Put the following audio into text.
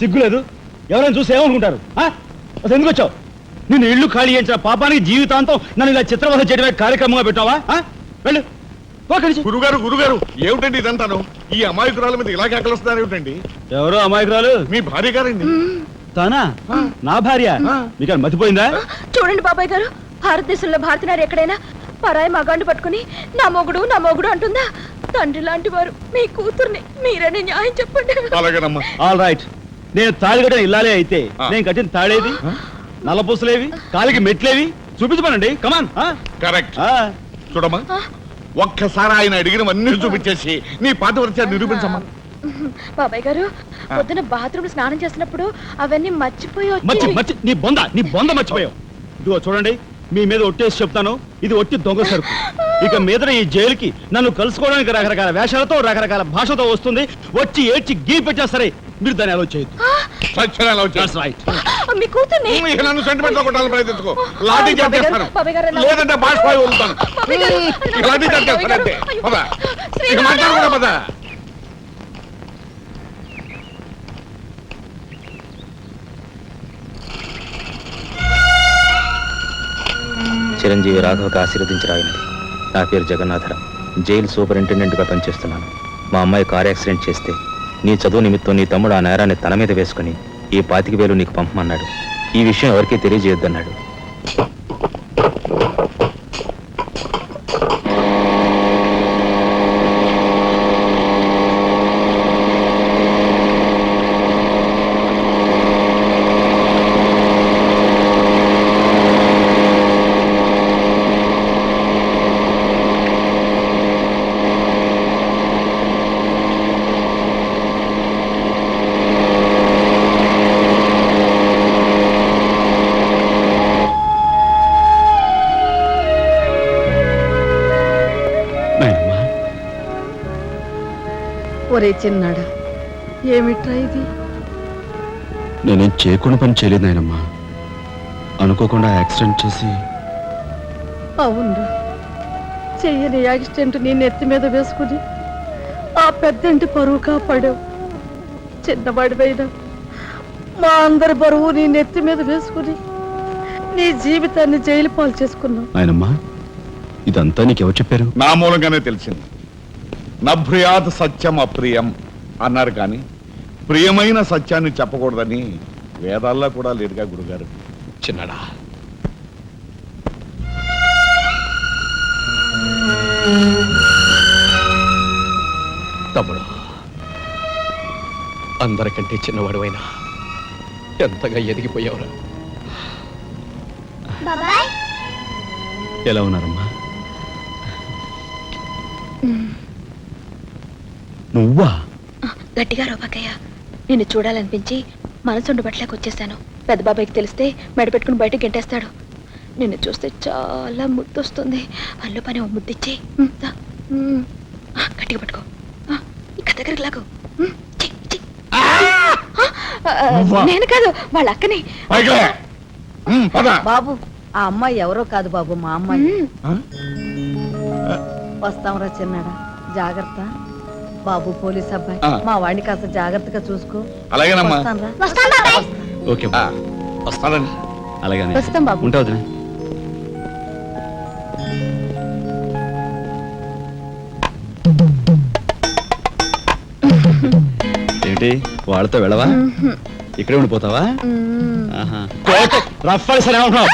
సిగ్గులేదు? ఎవరైనా చూసి ఏమనుకుంటారు? అసలు ఎందుకు వచ్చావు? నిన్ను ఇల్లు ఖాళీ చేయించిన పాపానికి జీవితాంతం నన్ను ఇలా చిత్రవద చేయడమే కార్యక్రమంగా పెట్టావా? ఆ? వెళ్ళు. గురుగారు గురుగారు ఏమిటండి ఇదంతాను? ఈ అమాయకురాల మీద ఇలాగే అక్కలుస్తున్నారు ఏమిటండి? ఎవరో అమాయకురాలు? మీ భార్య గారండి. తానా? నా భార్య. మీకు మతిపోయిందా? చూడండి బాబాయ్ గారు భారతదేశంలో భారతనారు ఎక్కడైనా పరాయి మగాండు పట్టుకుని నా మొగుడు నా మొగుడు అంటుందా? తండ్రి లాంటి వారు మీ కూతుర్ని మీరని న్యాయం చెప్పండి. అలాగేనమ్మా. ఆల్ రైట్ నేను తాళి కట్టిన ఇల్లాలే అయితే. నేను కట్టిన తాళేది నల్లపూసలేవి కాలికి మెట్లేవి చూపించమనండి. కమాన్ కరెక్ట్ చూడమ్మా ఒక్కసారి ఆయన అడిగినవన్నీ చూపించేసి నీ పాత వరచా నిరూపించమ్మా. బాబాయ్ గారు పొద్దున బాత్రూమ్ స్నానం చేసినప్పుడు అవన్నీ మర్చిపోయి మర్చి వచ్చి మర్చి నీ బొంద నీ బొంద మర్చిపోయావు. ఇదిగో చూడండి మీ మీద ఒట్టేసి చెప్తాను ఇది ఒట్టి దొంగ సరుకు. ఇక మీద ఈ జైలుకి నన్ను కలుసుకోవడానికి రకరకాల వేషాలతో రకరకాల భాషతో వస్తుంది వచ్చి ఏడ్చి గీ పెట్టా సరే మీరు దాన్ని అలో చేయొద్దు. మీ కూతుర్ని? ఇక నన్ను సెంటిమెంట్లో కొట్టాలని ప్రయత్నించుకో. లాఠీ చార్జ్ బాబాయ్ గారు, చేస్తాను. బాబాయ్ గారు, నా- లేదంటే బాష్పాయి వదులుతాను. బాబాయ్ గారు, ఇక లాఠీ చార్జ్ బాబాయ్ చేస్తాను గారు, అంతే. అయ్యో. పద. ఇక శ్రీరామ. మాట్లాడుకున్నా పద. చిరంజీవి రాఘవకు ఆశీర్వదించరాయినది నా పేరు జగన్నాథరావు. జైలు సూపరింటెండెంట్గా పనిచేస్తున్నాను. మా అమ్మాయి కార్ యాక్సిడెంట్ చేస్తే నీ చదువు నిమిత్తం నీ తమ్ముడు ఆ నేరాన్ని తన మీద వేసుకుని ఈ పాతిక వేలు నీకు పంపమన్నాడు. ఈ విషయం ఎవరికీ తెలియజేయొద్దన్నాడు. ఒరే చిన్నాడా ఏమిట్రా ఇది? నేనేం చేయకుండా పని చేయలేదు నాయనమ్మా. అనుకోకుండా యాక్సిడెంట్ చేసి అవును చెయ్యని యాక్సిడెంట్ నీ నెత్తి మీద వేసుకుని ఆ పెద్దంటి పరువు కాపాడావు. చిన్నవాడివైనా మా అందరి బరువు నీ నెత్తి మీద వేసుకుని నీ జీవితాన్ని జైలు పాలు చేసుకున్నావు. నాయనమ్మా ఇదంతా నీకెవరు చెప్పారు? నా మూలంగానే తెలిసింది. నభ్రియాత్ సత్యం అప్రియం అన్నారు కానీ ప్రియమైన సత్యాన్ని చెప్పకూడదని వేదాల్లో కూడా లేదుగా గురుగారు. చిన్నడా. తమ్ముడు అందరికంటే చిన్నవాడువైనా ఎంతగా ఎదిగిపోయావురా. ఎలా ఉన్నారమ్మా? నువ్వా? గట్టిగా రోపకయ్య నిన్ను చూడాలనిపించి మనసు ఉండబట్లేక వచ్చేసాను. పెద్ద బాబాయ్కి తెలిస్తే మెడ పెట్టుకుని బయటకు గెంటేస్తాడు. నిన్ను చూస్తే చాలా ముద్దొస్తుంది. పళ్ళు పని ఓ ముద్దిచ్చి గట్టిగా పట్టుకో. ఆ, ఇంకా దగ్గరికి లాగు? నేను కాదు వాళ్ళ అక్కని. బాబు ఆ అమ్మాయి ఎవరో కాదు బాబు మా అమ్మాయి. ఉమ్, వస్తాంరా చిన్నాడా? జాగ్రత్త. బాబు పోలీస్ అబ్బాయి. ఆ. మా వాడిని కాస్త జాగ్రత్తగా చూసుకో. అలాగేనమ్మా. వస్తానురా. ఓకే ఆ, వస్తానండి. అలాగే వస్తాం బాబు. ఉంటా వదినా ఏంటి వాళ్ళతో వెళ్ళవా? ఇక్కడే ఉండిపోతావా? ఉమ్. ఆహా. కోట రఫ్ ఏమంటున్నావు